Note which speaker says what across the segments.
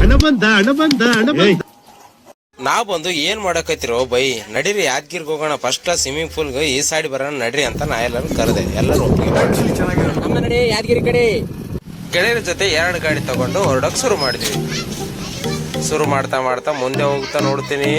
Speaker 1: ಹಣ ಬಂದ ಹಣ ಬಂದ ಹಣ ಬಂದ
Speaker 2: ನಾವ್ ಬಂದು ಏನ್ ಮಾಡಕತ್ತಿರೋ ಬೈ ನಡೀರಿ ಯಾದಗಿರ್ಗೆ ಹೋಗೋಣ. ಫಸ್ಟ್ ಕ್ಲಾಸ್ ಸ್ವಿಮ್ಮಿಂಗ್ ಪೂಲ್ಗೆ ಈ ಸೈಡ್ ಬರೋಣ ನಡ್ರಿ ಅಂತ ನಾ ಎಲ್ಲರೂ ಕರೆದೆ. ಎಲ್ಲರೂ ಒಪ್ಪಿಗೆ ಮಾಡ್ದ್ರು.
Speaker 3: ನಮ್ಮ ನಡೆ ಯಾದಗಿರಿ ಕಡೆ.
Speaker 2: ಗೆಳೆಯರ ಜೊತೆ ಎರಡು ಗಾಡಿ ತಗೊಂಡು ಹೊರಡಕ್ ಶುರು ಮಾಡಿದ್ವಿ. ಶುರು ಮಾಡ್ತಾ ಮಾಡ್ತಾ ಮುಂದೆ ಹೋಗ್ತಾ ನೋಡ್ತೀನಿ.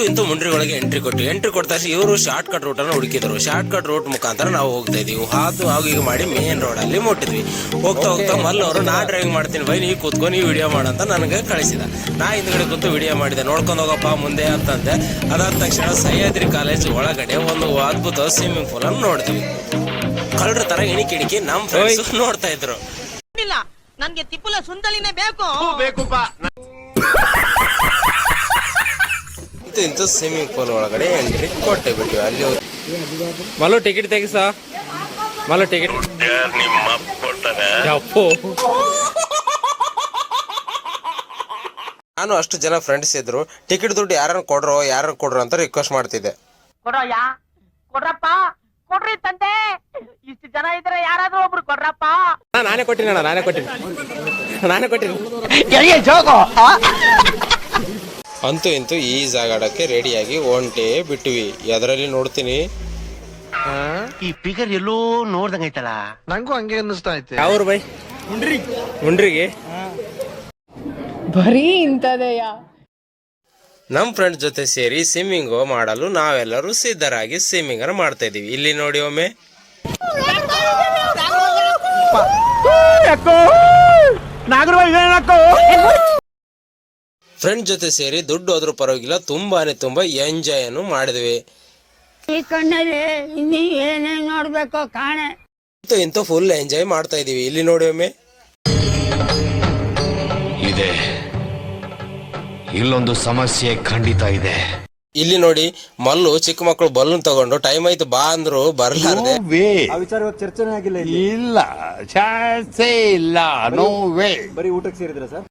Speaker 2: ಅಂತೂ ಇಂತೂ ಮುಂಡ್ರಿ ಒಳಗೆ ಎಂಟ್ರಿ ಕೊಟ್ಟು ಎಂಟ್ರಿ ಕೊಡ್ತಾ ಇವರು ಶಾರ್ಟ್ ಕಟ್ ರೂಟ್ ಅನ್ನು ಹುಡುಕಿದ್ರು. ಶಾರ್ಟ್ ಕಟ್ ರೂಟ್ ಮುಖಾಂತರ ನಾವು ಹೋಗ್ತಾ ಇದೀವಿ ಹಾದು ಈಗ ಮಾಡಿ ಮೇನ್ ರೋಡ್ ಅಲ್ಲಿ ಮುಟ್ಟಿದ್ವಿ. ಹೋಗ್ತಾ ಹೋಗ್ತಾ ಮಲ್ಲ ಅವರು ನಾ ಡ್ರೈವಿಂಗ್ ಮಾಡ್ತೀನಿ ಬೈ ನೀವು ಕೂತ್ಕೊಂಡು ನೀವು ವಿಡಿಯೋ ಮಾಡಂತ ನನಗೆ ಕಳಿಸಿದ. ನಾ ಹಿಂದ್ಗಡೆ ಕೂತು ವಿಡಿಯೋ ಮಾಡಿದೆ. ನೋಡ್ಕೊಂಡು ಹೋಗಪ್ಪ ಮುಂದೆ ಅಂತಂದೆ. ಅದಾದ ತಕ್ಷಣ ಸಹ್ಯಾದ್ರಿ ಕಾಲೇಜ್ ಒಳಗಡೆ ಒಂದು ಅದ್ಭುತ ಸ್ವಿಮ್ಮಿಂಗ್ ಪೂಲ್ ಅನ್ನು ನೋಡಿದ್ವಿ ಕಳ್ಳರ ತರ ಇಣಿಕಿ ಇಣಿಕಿ ನಮ್ ಫ್ರೆಂಡ್ಸ್ ನೋಡ್ತಾ ಇದ್ರು.
Speaker 4: ನನ್ಗೆ ತಿಪ್ಪಲ ಸುಂದಲಿನೇ ಬೇಕು.
Speaker 2: ಇಂತು ಇಂಥ ಸ್ವಿಮ್ಮಿಂಗ್ ಪೂಲ್ ಒಳಗಡೆ ಎಂಟ್ರಿ ಕೊಟ್ಟೆ ಬಿಟ್ಟಿವಿ ಅಲ್ಲಿ ಮಲ್ಲು
Speaker 3: ಮಲು ಟಿಕೆಟ್ ತೆಗಿಸ ಮಲು ಟಿಕೆಟ್
Speaker 2: ನಾನು ಅಷ್ಟು ಜನ ಫ್ರೆಂಡ್ಸ್ ಇದ್ರು. ಟಿಕೆಟ್ ದುಡ್ಡು ಯಾರನ್ನ ಕೊಡ್ರೋ ಯಾರನ್ನ ಕೊಡ್ರೋ ಅಂತ ರಿಕ್ವೆಸ್ಟ್ ಮಾಡ್ತಿದ್ದೆ.
Speaker 4: ಕೊಡ್ರಪ್ಪ? ಕೊಡ್ರಿ ತಂದೆ. ಇಷ್ಟು ಜನ ಇದ್ರೆ ಯಾರಾದ್ರೂ ಒಬ್ರು ಕೊಡ್ರಪ್ಪ.
Speaker 3: ನಾ- ನಾನೇ ಕೊಟ್ಟಿನ ಅಣ್ಣ ನಾನೇ ಕೊಟ್ಟಿನಿ. ನಾನೇ ಕೊಟ್ಟಿನಿ.
Speaker 2: ಅಂತೂ ಇಂತೂ ಈ ಜಾಗಾಡಕ್ಕೆ ರೆಡಿಯಾಗಿ ಒಂಟೆ ಬಿಟ್ವಿ. ಅದರಲ್ಲಿ ನೋಡ್ತೀನಿ.
Speaker 1: ಈ ಫಿಗರ್ ಎಲ್ಲೋ ನೋಡ್ದಂಗೈತಲ್ಲ
Speaker 5: ನಂಗೂ ಹಂಗೆ ಅನ್ನಿಸ್ತಾ ಐತೆ.
Speaker 3: ಅವ್ರು ಬೈ? ಮುಂಡ್ರಿಗೆ
Speaker 6: ಬರೀ ಇಂಥದೆಯಾ?
Speaker 2: ನಮ್ ಫ್ರೆಂಡ್ ಜೊತೆ ಸೇರಿ ಸ್ವಿಮ್ಮಿಂಗ್ ಮಾಡಲು ನಾವೆಲ್ಲರೂ ಸಿದ್ಧರಾಗಿ ಸ್ವಿಮ್ಮಿಂಗ್ ಅನ್ನು ಮಾಡ್ತಾ ಇದೀವಿ. ಇಲ್ಲಿ ನೋಡಿ ಒಮ್ಮೆ. ಫ್ರೆಂಡ್ ಜೊತೆ ಸೇರಿ ದುಡ್ಡು ಆದ್ರೂ ಪರವಾಗಿಲ್ಲ ತುಂಬಾನೇ ತುಂಬಾ ಎಂಜಾಯ್ ಅನ್ನು ಮಾಡಿದ್ವಿ.
Speaker 6: ಈ ಕಣ್ಣಲ್ಲಿ ಇನ್ನೀ ಏನೇನ್ ನೋಡ್ಬೇಕೋ ಕಾಣೆ.
Speaker 2: ಇಂತೂ ಇಂತೂ ಫುಲ್ ಎಂಜಾಯ್ ಮಾಡ್ತಾ ಇದೀವಿ. ಇಲ್ಲಿ ನೋಡಿ ಒಮ್ಮೆ.
Speaker 7: ಇದೆ. ಇಲ್ಲೊಂದು ಸಮಸ್ಯೆ ಖಂಡಿತ ಇದೆ.
Speaker 2: ಇಲ್ಲಿ ನೋಡಿ ಮಲ್ಲು ಚಿಕ್ಕ ಮಕ್ಕಳು ಬಲೂನ್ ತಗೊಂಡು ಟೈಮ್ ಆಯ್ತು ಬಾ ಅಂದ್ರು ಬರ್ಲಾರ್ದೆ.
Speaker 5: ಇಲ್ಲ. ಚಾನ್ಸೇ ಇಲ್ಲ. ನೋ ವೇ
Speaker 8: ಬರೀ ಊಟಕ್ಕೆ ಸೇರಿದ್ರೆ ಸರ್?